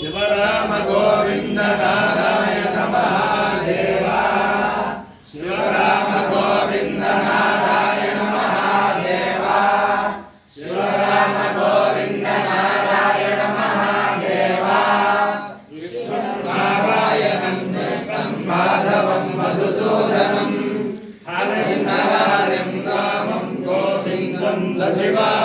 శివరామ గోవింద నారాయణ మహాదేవ. శివరామ గోవింద నారాయణ మహాదేవ. శివరామ గోవింద నారాయణ మహాదేవా. విష్ణు నారాయణం కృష్ణం మాధవం మధుసూదనం. హరిం నరారిం రామం గోవిందం దధివాపనం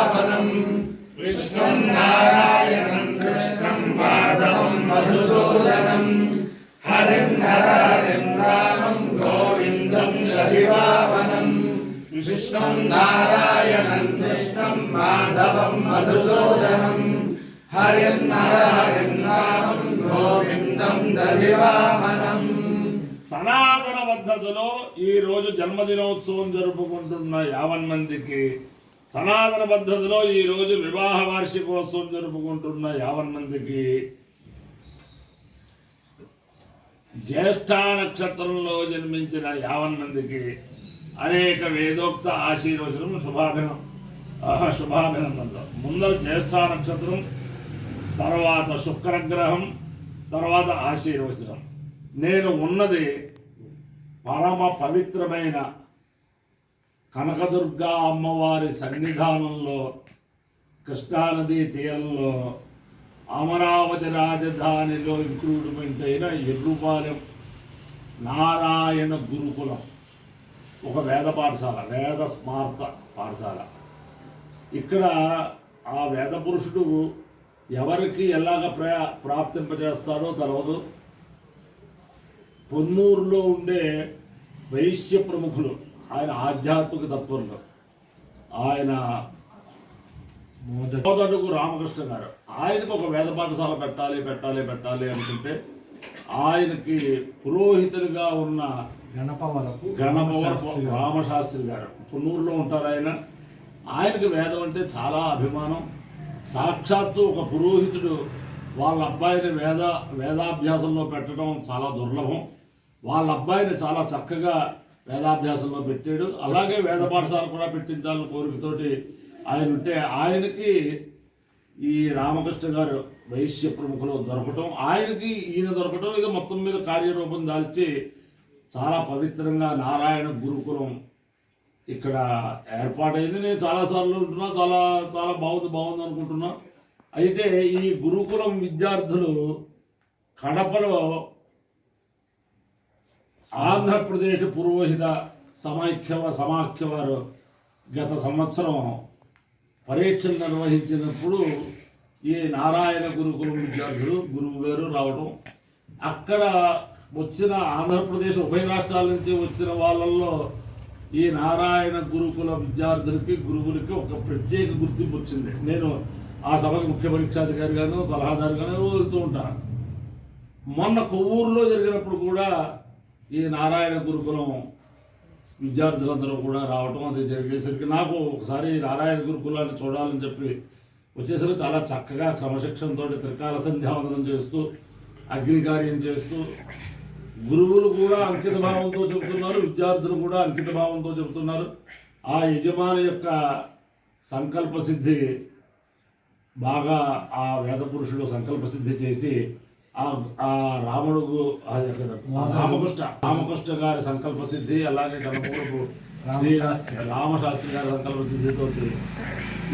విష్ణుం నారాయణం కృష్ణం మాధవం మధుసూదనం. హరిం గోవిందం దధివామనం. సనాతన పద్ధతిలో ఈ రోజు జన్మదినోత్సవం జరుపుకుంటున్న యావన్ మందికి సనాతన పద్ధతిలో ఈ రోజు వివాహ వార్షికోత్సవం జరుపుకుంటున్న యావన్ మందికి జ్యేష్ఠ నక్షత్రంలో జన్మించిన యావన్ మందికి అనేక వేదోక్త ఆశీర్వచనం శుభాభినం ఆహా, శుభాభినందనలు. ముందర జ్యేష్ఠ నక్షత్రం తర్వాత శుక్రగ్రహం తర్వాత ఆశీర్వచనం. నేను ఉన్నది పరమ పవిత్రమైన కనకదుర్గా అమ్మవారి సన్నిధానంలో కృష్ణానదీ తీరంలో అమరావతి రాజధానిలో ఇంక్లూడ్మెంట్ అయిన ఎర్రుపాలెం నారాయణ గురుకులం. ఒక వేద పాఠశాల వేద స్మార్త పాఠశాల. ఇక్కడ ఆ వేద పురుషుడు ఎవరికి ఎలాగ ప్రా ప్రాప్తింపజేస్తాడో తెలవదు. పొన్నూరులో ఉండే వైశ్య ప్రముఖులు ఆయన ఆధ్యాత్మిక తత్వంలో ఆయన మొదటకు రామకృష్ణ గారు. ఆయనకు ఒక వేద పాఠశాల పెట్టాలి పెట్టాలి పెట్టాలి అనుకుంటే ఆయనకి పురోహితులుగా ఉన్న గణపవరపు రామశాస్త్రి గారు. పున్నూరులో ఉంటారు ఆయన. ఆయనకి వేదం అంటే చాలా అభిమానం. సాక్షాత్తు ఒక పురోహితుడు వాళ్ళ అబ్బాయిని వేద వేదాభ్యాసంలో పెట్టడం చాలా దుర్లభం. వాళ్ళ అబ్బాయిని చాలా చక్కగా వేదాభ్యాసంలో పెట్టాడు. అలాగే వేద పాఠశాల కూడా పెట్టించాలని కోరికతోటి ఆయన ఉంటే ఆయనకి ఈ రామకృష్ణ గారు వైశ్య ప్రముఖులు దొరకటం ఆయనకి ఈయన దొరకటం ఇది మొత్తం మీద కార్యరూపం దాల్చి చాలా పవిత్రంగా నారాయణ గురుకులం ఇక్కడ ఏర్పాటైంది. నేను చాలాసార్లు ఉంటున్నా చాలా చాలా బాగుంది బాగుంది అనుకుంటున్నా. అయితే ఈ గురుకులం విద్యార్థులు కడపలో ఆంధ్రప్రదేశ్ పురోహిత సమాఖ్య సమాఖ్య వారు గత సంవత్సరం పరీక్షలు నిర్వహించినప్పుడు ఈ నారాయణ గురుకులం విద్యార్థులు గురువు గారు రావడం అక్కడ వచ్చిన ఆంధ్రప్రదేశ్ ఉభయ రాష్ట్రాల నుంచి వచ్చిన వాళ్ళల్లో ఈ నారాయణ గురుకుల విద్యార్థులకి గురువులకి ఒక ప్రత్యేక గుర్తింపు వచ్చింది. నేను ఆ సభకు ముఖ్య పరీక్షాధికారిగాను సలహాదారుగాను వెళ్తూ ఉంటాను మొన్న కొవ్వూరులో జరిగినప్పుడు కూడా ఈ నారాయణ గురుకులం విద్యార్థులందరూ కూడా రావటం అది జరిగేసరికి నాకు ఒకసారి నారాయణ గురుకులాన్ని చూడాలని చెప్పి వచ్చేసరికి చాలా చక్కగా క్రమశిక్షణతో త్రికాల సంధ్యావందనం చేస్తూ అగ్నికార్యం చేస్తూ గురువులు కూడా అంకిత భావంతో చెబుతున్నారు విద్యార్థులు కూడా అంకిత భావంతో చెబుతున్నారు. ఆ యజమాని యొక్క సంకల్ప సిద్ధి బాగా ఆ వేద పురుషుడు సంకల్ప సిద్ధి చేసి ఆ ఆ రాముడు రామకృష్ణ రామకృష్ణ గారి సంకల్ప సిద్ధి అలాగే శ్రీ రామశాస్త్రి గారి. సంకల్ప సిద్ధితో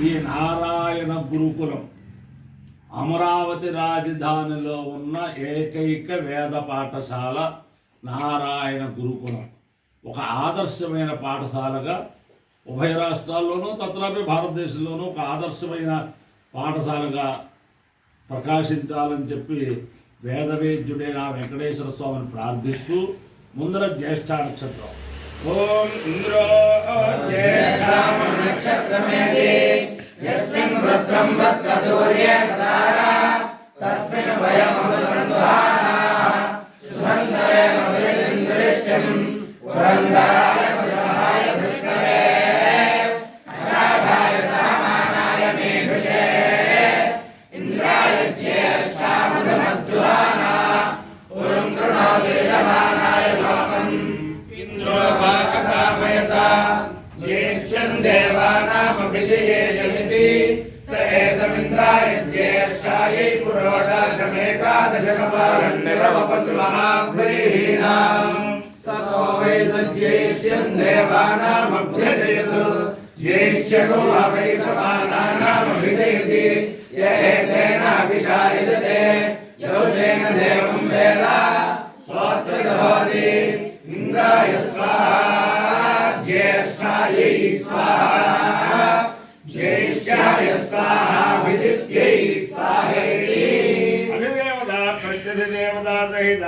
ఈ నారాయణ గురుకులం అమరావతి రాజధానిలో ఉన్న ఏకైక వేద పాఠశాల నారాయణ గురుకులం. ఒక ఆదర్శమైన పాఠశాలగా ఉభయ రాష్ట్రాల్లోనూ తత్రాపి భారతదేశంలోనూ ఒక ఆదర్శమైన పాఠశాలగా ప్రకాశించాలని చెప్పి వేదవేద్యుడైన వెంకటేశ్వర స్వామిని ప్రార్థిస్తూ ముందర జ్యేష్ఠ నక్షత్రం. ఓం ఇంద్రో జ్యేష్ఠ నక్షత్రమేది యస్మిన్ వృత్రం వృత్రసూర్యేతారా తస్మిన్ వయమృతందుహాన సుగంధరే మధురిందురిష్టం పురంధరాయ పురుషాయ ज्येष्ठम् देवानामभिजयेयमिति स एतमिन्द्राय ज्येष्ठाय एकादशकपालन्निरवपतु महाव्रीहीणाम् ततो वै सज्जेष्यम् देवानामभ्यजयतु ज्येष्ठको वै समानानामभिजयति य एतेनाभिषायजते योजेन देवं वेद स्वोत्र जहोति इन्द्राय स्वाहा ज्येष्ठायै स्वाहा ज्येष्ठाय स्वाहा विदित्यै ప్రత్యధిదేవత సహిత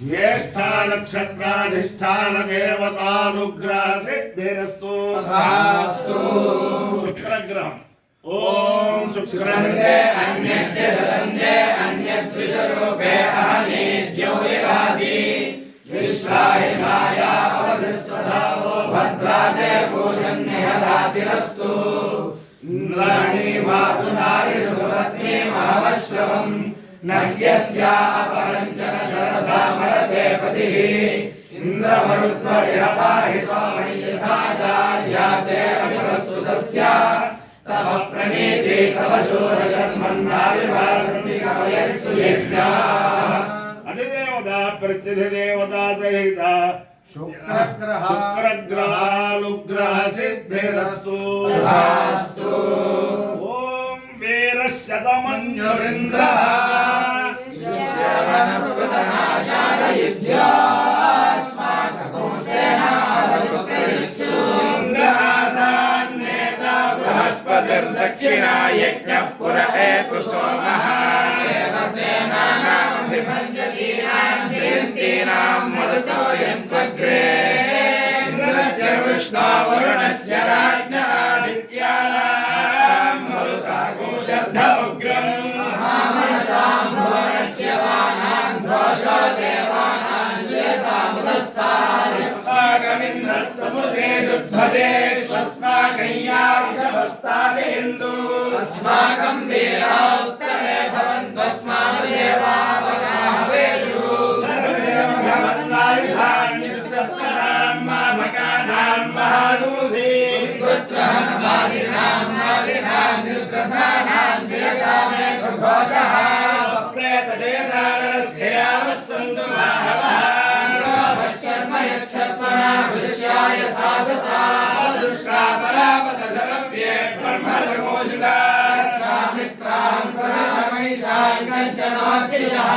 జ్యేష్ఠ నక్షత్రాధిష్టాన దేవతానుగ్రహ సిద్ధిరస్తు మరతే పతిః ఇంద్రమరుత్వర్య పాహి సోమయ్యథాచార్యాతే అభివసుతస్య తవ ప్రణీతి తవ శూరశర్మన్నావివాసంతి కవయస్సు యజ్ఞాః అధిదేవత ప్రత్యధిదేవత సహిత శుక్రగ్రహ శుక్రగ్రహానుగ్రహ సిద్ధిరస్తు తథాస్తు. ఓం వీర శతమన్యురింద్ర బృహస్పతిర్దక్షిణా యజ్ఞః పుర ఏతు సోమః దేవసేనానామభిభంజతీనాం జయంతీనాం మరుతో యంత్వగ్రే ఇంద్రస్య విష్ణో వరుణస్య రాజ్ఞాదిత్యానాం अस्माकं वीरा उत्तरे भवन्त्वस्मादेवावगाहवेषु सप्तराम्माभकानां महानुषे पुत्रहनुमादिनां नादिनां निर्ग्रथानां जयगामे घोषः प्रेतजयदानरस्थिरामः सन्तु माहवः शर्म यच्छर्मणा कृष्या यथा सथा कञ्चनोच्छिषः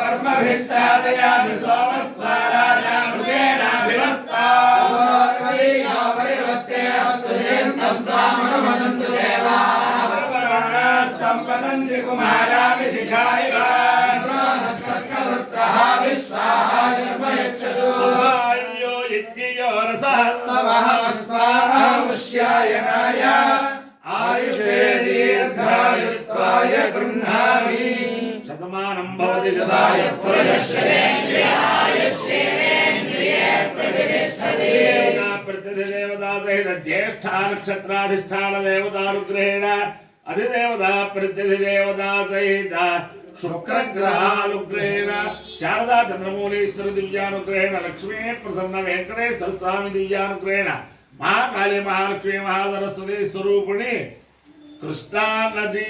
ब्रह्मभिश्चादयामि सोम నక్షత్రాధిష్టాన దేవతానుగ్రహేణ అధిదేవత ప్రతిదేవతా సహిత శుక్రగ్రహానుగ్రహేణ శారదా చంద్రమౌళీశ్వర దివ్యానుగ్రహేణ లక్ష్మీ ప్రసన్న వెంకటేశ్వర స్వామి దివ్యానుగ్రహేణ మహాకాళి మహాలక్ష్మి మహాసరస్వతి స్వరూపిణి కృష్ణా నదీ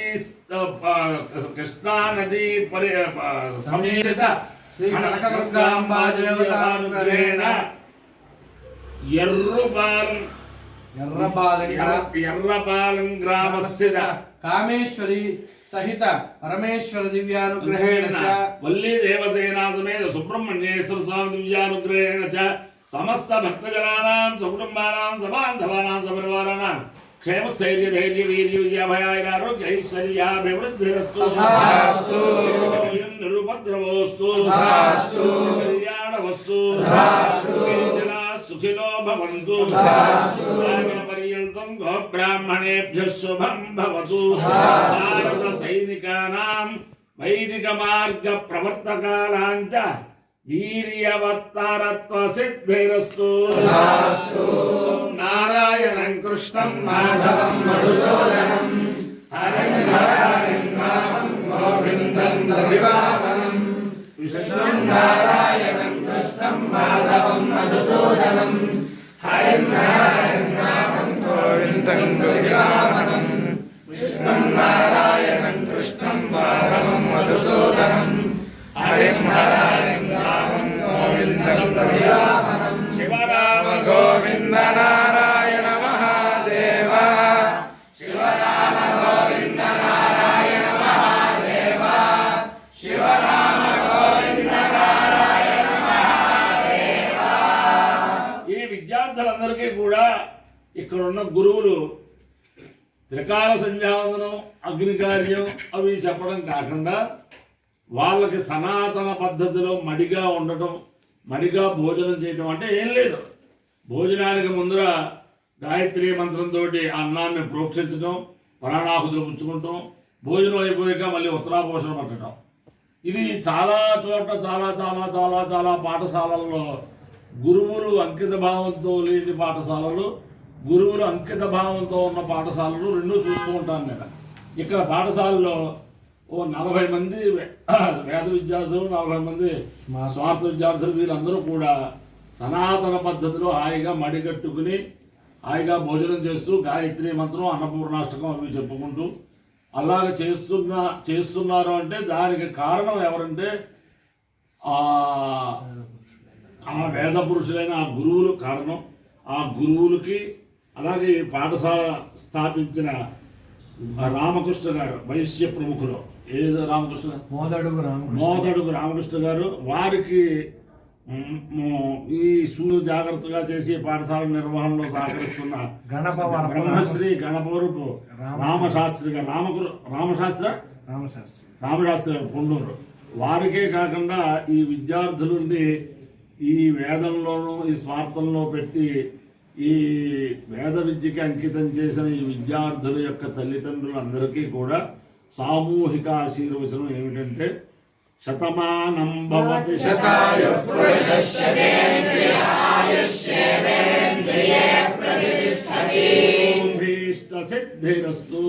కృష్ణా నదీ పరి సమేత శ్రీ కనకదుర్గాంబా ఎర్రుపాలెం గ్రామస్థిత. కామేశ్వరి సహిత పరమేశ్వర దివ్యానుగ్రహేణ వల్లీ దేవసేనా సమేత సుబ్రహ్మణ్యేశ్వర స్వామి దివ్యానుగ్రహేణ చ. సమస్త భక్తజనానాం సుకుటుంబానాం సబాంధవానాం సపరివారానాం. క్షేమ స్థైర్య ధైర్య వీర్య విజయాభయారోగ్య ఐశ్వర్యాభివృద్ధిరస్తు. తథాస్తు. నిరుపద్రవోస్తు. కళ్యాణవస్తు జనా సుఖినో భవంతు తథాస్తు. పర్యంతం గోబ్రాహ్మణేభ్య శుభం భవతు. తథాస్తు. భారత సైనికానాం వైదిక మార్గ ప్రవర్తకానాం చ వీర్యవత్తరత్వ హరిం హరిం నామం గోవిందం దరివామనం విష్ణుం నారాయణం విద్యార్థులందరికీ కూడా ఇక్కడున్న ఇక్కడ ఉన్న గురువులు త్రికాల సంధ్యావందనం అగ్నికార్యం అవి చెప్పడం కాకుండా వాళ్ళకి సనాతన పద్ధతిలో మడిగా ఉండటం మడిగా భోజనం చేయటం అంటే ఏం లేదు. భోజనానికి ముందర గాయత్రి మంత్రంతో అన్నాన్ని ప్రోక్షించడం ప్రాణాహుతులు పుచ్చుకుంటాం భోజనం అయిపోయాక మళ్ళీ ఉత్తరాపోషణ పట్టడం ఇది చాలా చోట్ల చాలా చాలా చాలా చాలా పాఠశాలల్లో గురువులు అంకిత భావంతో లేని పాఠశాలలు గురువులు అంకిత భావంతో ఉన్న పాఠశాలలు రెండూ చూస్తూ ఉంటాను నేను ఇక్కడ పాఠశాలలో ఓ నలభై మంది వేద విద్యార్థులు నలభై మంది స్వార్థ విద్యార్థులు వీళ్ళందరూ కూడా సనాతన పద్ధతిలో హాయిగా మడిగట్టుకుని హాయిగా భోజనం చేస్తూ గాయత్రి మంత్రం అన్నపూర్ణాష్టకం అవి చెప్పుకుంటూ అలాగ చేస్తున్న చేస్తున్నారు అంటే దానికి కారణం ఎవరంటే ఆ వేద పురుషులైన ఆ గురువులు కారణం. ఆ గురువులకి అలాగే పాఠశాల స్థాపించిన రామకృష్ణ గారు వైశ్య ప్రముఖులు. ఏదో రామకృష్ణ? మోదడుగు రామకృష్ణ. మోదడుగు రామకృష్ణ గారు వారికి ఈ సూర్యు జాగ్రత్తగా చేసి పాఠశాల నిర్వహణలో సహకరిస్తున్న బ్రహ్మశ్రీ గణపవరపు రామశాస్త్రి. గారు రామకృ రామశాస్త్ర? రామశాస్త్రి. రామశాస్త్రి గారు పొన్నూరు వారికే కాకుండా ఈ విద్యార్థులని ఈ వేదంలోనూ ఈ స్వార్థంలో పెట్టి ఈ వేద విద్యకి అంకితం చేసిన ఈ విద్యార్థుల యొక్క తల్లిదండ్రులందరికీ కూడా సామూహిక ఆశీర్వచనం ఏమిటంటే శతమానం భవతి శతాయ సిద్ధిరస్తు.